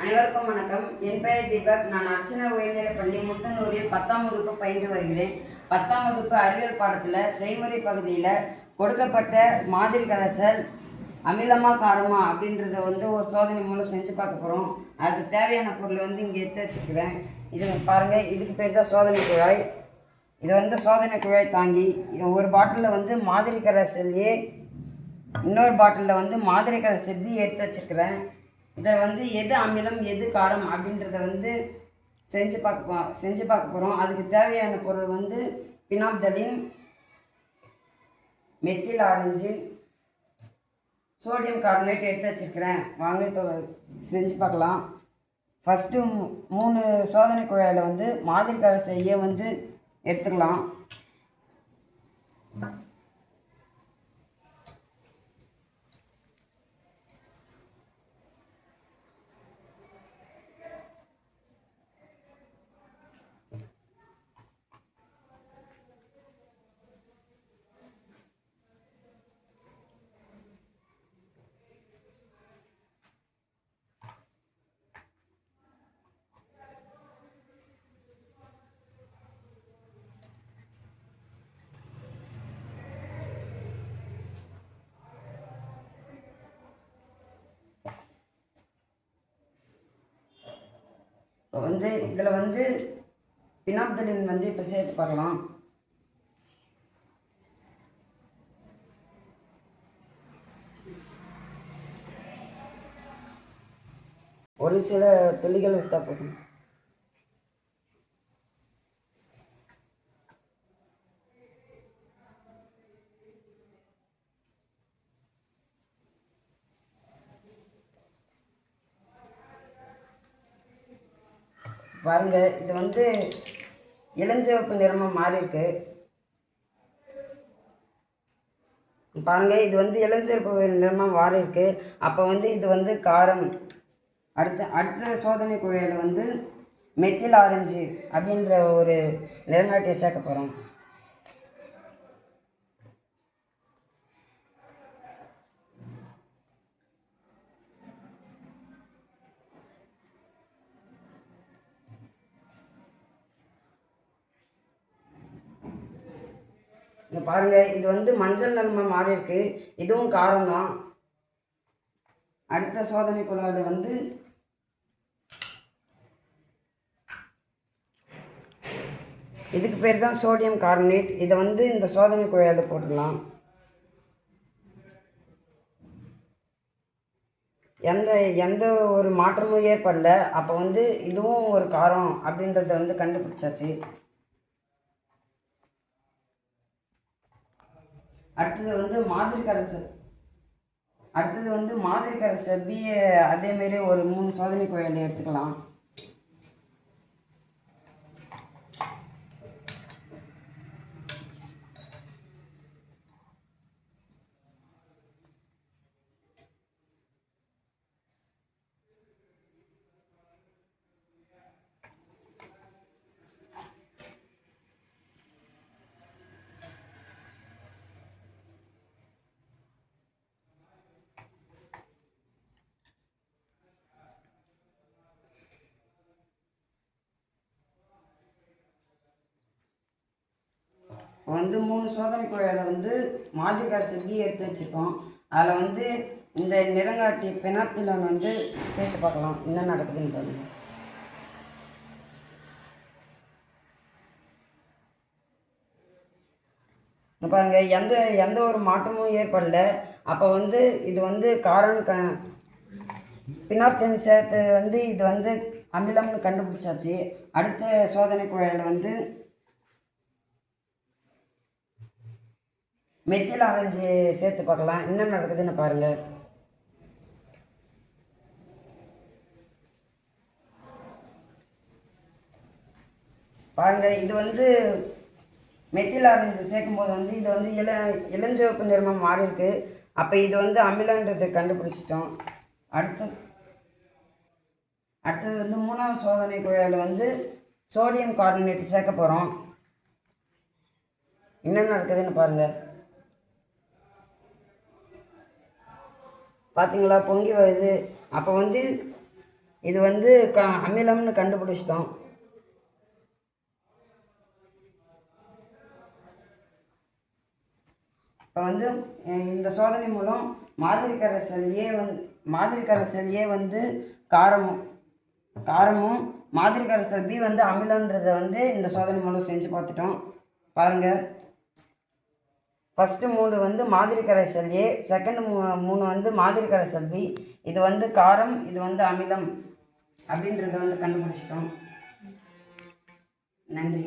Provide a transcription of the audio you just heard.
அனைவருக்கும் வணக்கம். என் பெயர் தீபக். நான் அர்ச்சனா உயர்நிலைப் பள்ளி முத்தனூரில் பத்தாம் வகுப்பு பயின்று வருகிறேன். பத்தாம் வகுப்பு அறிவியல் பாடத்தில் செய்முறை பகுதியில் கொடுக்கப்பட்ட மாதிரி கரைசல் அமிலமா காரமா அப்படின்றத வந்து ஒரு சோதனை மூலம் செஞ்சு பார்க்க போகிறோம் அதுக்கு தேவையான பொருளை வந்து இங்கே எடுத்து வச்சுக்கிறேன் இது பாருங்கள் இதுக்கு பேர் தான் சோதனை குழாய். இது வந்து சோதனை குழாய் தாங்கி ஒரு பாட்டிலில் வந்து மாதிரி கரைசல்லையே இன்னொரு பாட்டிலில் வந்து மாதிரி கரைசல் எடுத்து வச்சுருக்கிறேன். இதை வந்து எது அமிலம் எது காரம் அப்படின்றத வந்து செஞ்சு பார்க்க போ- செஞ்சு பார்க்க போகிறோம் அதுக்கு தேவையான பொருள் வந்து phenolphthalein methyl orange sodium carbonate எடுத்து வச்சுருக்கிறேன். வாங்க இப்போ செஞ்சு பார்க்கலாம். ஃபஸ்ட்டு மூணு சோதனை குழாயில் வந்து மாதிரி செய்ய வந்து எடுத்துக்கலாம். இப்போ வந்து இதில் வந்து பினாப்தலின் வந்து இப்போ சேர்த்து பார்க்கலாம். ஒரு சில துளிகள் விட்டால் போதும். பாருங்க இது வந்து இளஞ்சிவப்பு நிறமாக மாறி இருக்கு பாருங்க இது வந்து இளஞ்சிவப்பு நிறமாக மாறி இருக்கு அப்போ வந்து இது வந்து காரம். அடுத்த அடுத்த சோதனை குழையில் வந்து மெத்தில் ஆரஞ்சு அப்படின்ற ஒரு நிறங்காட்டியை சேர்க்க போகிறோம் இங்கே பாருங்கள் இது வந்து மஞ்சள் நிறமாக மாறி இருக்கு இதுவும் காரம் தான் அடுத்த சோதனை குழாயில் வந்து இதுக்கு பேர் தான் சோடியம் கார்பனேட். இதை வந்து இந்த சோதனை குழாயில் போட்டுடலாம். எந்த எந்த ஒரு மாற்றமும் ஏற்படல. அப்போ வந்து இதுவும் ஒரு காரம் அப்படின்றத வந்து கண்டுபிடிச்சாச்சு. அடுத்தது வந்து மாதிரிக்கரசர் அடுத்தது வந்து மாதிரிக்கரசர் பிஏ அதேமாரி ஒரு மூணு சோதனை கோயில் எடுத்துக்கலாம். இப்போ வந்து மூணு சோதனை குழாயில் வந்து மாதிரி செல்வி எடுத்து வச்சுருக்கோம். அதில் வந்து இந்த நிறங்காட்டி பெனாப்திலன் வந்து சேர்த்து பார்க்கலாம். என்ன நடக்குதுன்னு பாருங்க. இப்போ பாருங்க எந்த எந்த ஒரு மாற்றமும் ஏற்படல. அப்போ வந்து இது வந்து காரன் க பினாப்தின் சேர்த்து வந்து இது வந்து அமிலம்னு கண்டுபிடிச்சாச்சு. அடுத்த சோதனை குழாயில் வந்து மெத்தில் ஆரஞ்சு சேர்த்து பார்க்கலாம். என்ன நடக்குதுன்னு பாருங்கள் பாருங்கள் இது வந்து மெத்தில் ஆரஞ்சு சேர்க்கும்போது வந்து இது வந்து இள இளஞ்சிவப்பு நிறமாக மாறியிருக்கு. அப்போ இது வந்து அமிலன்றதை கண்டுபிடிச்சிட்டோம். அடுத்த அடுத்தது வந்து மூணாவது சோதனை குழாயில் வந்து சோடியம் கார்பனேட் சேர்க்க போகிறோம் என்ன நடக்குதுன்னு பாருங்கள் பார்த்தீங்களா பொங்கி வருது. அப்போ வந்து இது வந்து க அமிலம்னு கண்டுபிடிச்சிட்டோம். இப்போ வந்து இந்த சோதனை மூலம் மாதிரி கரைசல் வந்து மாதிரி கரைசல் வந்து காரமும் காரமும் மாதிரி கரைசல் பி வந்து அமிலன்றதை வந்து இந்த சோதனை மூலம் செஞ்சு பார்த்துட்டோம். பாருங்கள் ஃபஸ்ட்டு மூணு வந்து மாதிரி கரைசல் ஏ செகண்ட் மூ மூணு வந்து மாதிரி கரைசல் பி இது வந்து காரம் இது வந்து அமிலம் அப்படின்றத வந்து கண்டுபிடிச்சிட்டோம். நன்றி.